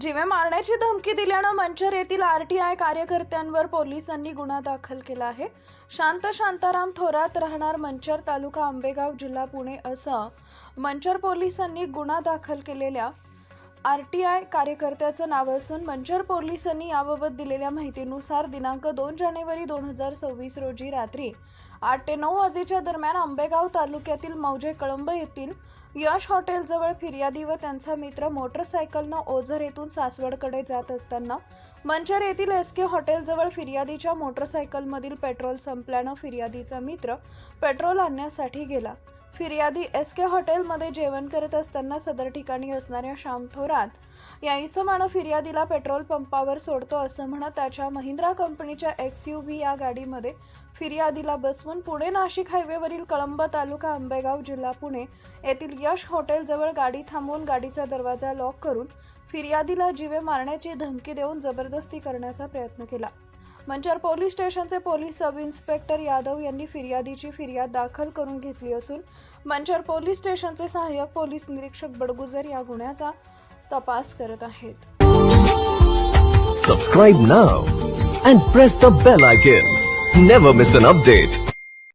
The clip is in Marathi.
जीवे मारण्याची धमकी दिल्यानं मंचर येथील आर टी आय कार्यकर्त्यांवर पोलिसांनी गुन्हा दाखल केला आहे. शांत शांताराम थोरात राहणार मंचर तालुका आंबेगाव जिल्हा पुणे असं मंचर पोलिसांनी गुन्हा दाखल केलेल्या आर टी आय कार्यकर्त्याचं नाव असून मंचर पोलिसांनी याबाबत दिलेल्या माहितीनुसार दिनांक दोन जानेवारी दोन हजार सव्वीस रोजी रात्री आठ ते नऊ वाजेच्या दरम्यान आंबेगाव तालुक्यातील मौजे कळंब येथील यश हॉटेलजवळ फिर्यादी व त्यांचा मित्र मोटरसायकलनं ओझर येथून सासवडकडे जात असताना मंचर येथील एस के हॉटेलजवळ फिर्यादीच्या मोटरसायकलमधील पेट्रोल संपल्यानं फिर्यादीचा मित्र पेट्रोल आणण्यासाठी गेला. फिर्यादी एस के हॉटेलमध्ये जेवण करत असताना सदर ठिकाणी असणाऱ्या श्याम थोरात या इसमानं फिर्यादीला पेट्रोल पंपावर सोडतो असं म्हणत त्याच्या महिंद्रा कंपनीच्या एक्स यू व्ही या गाडीमध्ये फिर्यादीला बसवून पुणे नाशिक हायवेवरील कळंब तालुका आंबेगाव जिल्हा पुणे येथील यश हॉटेलजवळ गाडी थांबवून गाडीचा दरवाजा लॉक करून फिर्यादीला जीवे मारण्याची धमकी देऊन जबरदस्ती करण्याचा प्रयत्न केला. मंचर पोलीस स्टेशनचे पोलीस सब इन्स्पेक्टर यादव यांनी फिर्यादीची फिर्याद दाखल करून घेतली असून मंचर पोलीस स्टेशनचे सहाय्यक पोलीस निरीक्षक बडगुजर या गुन्ह्याचा तपास करत आहेत. Subscribe now and press the bell icon never miss an update